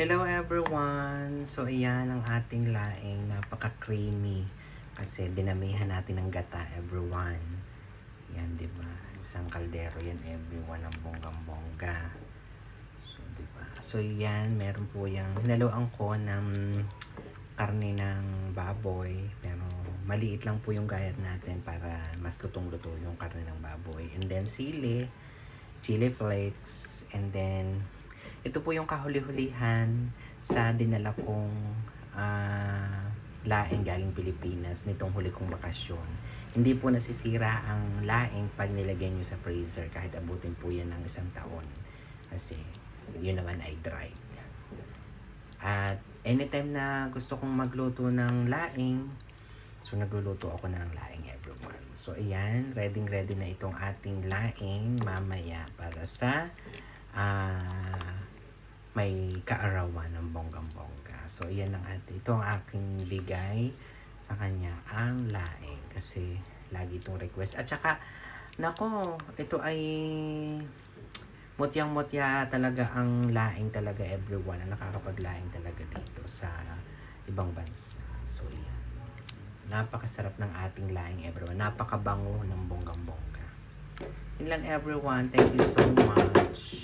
Hello everyone! So ayan ang ating laing, napaka-creamy. Kasi dinamihan natin ng gata everyone. Yan, di ba? Isang kaldero yan everyone ang bonggang-bongga. So, di ba? So yan, meron po yung hinaluan ko ng karne ng baboy. Pero maliit lang po yung gayat natin para mas lutong-luto yung karne ng baboy. And then sili, chili flakes, and then ito po yung kahuli-hulihan sa dinala kong ah, laing galing Pilipinas nitong huli kong bakasyon. Hindi po nasisira ang laing pag nilagyan nyo sa freezer kahit abutin po yan ng isang taon. Kasi yun naman ay dried. At anytime na gusto kong magluto ng laing, so nagluluto ako ng laing everyone. So ayan, ready ready na itong ating laing mamaya para sa ah may kaarawan ng bonggang-bongga. So, iyan ang ating, ito ang aking bigay sa kanya, ang laing. Kasi, lagi itong request. At saka, nako, ito ay mutyang-mutya talaga ang laing talaga everyone. Ang nakakapaglaing talaga dito sa ibang bansa. So, yan. Napakasarap ng ating laing everyone. Napakabango ng bonggang-bongga. Yun lang everyone. Thank you so much.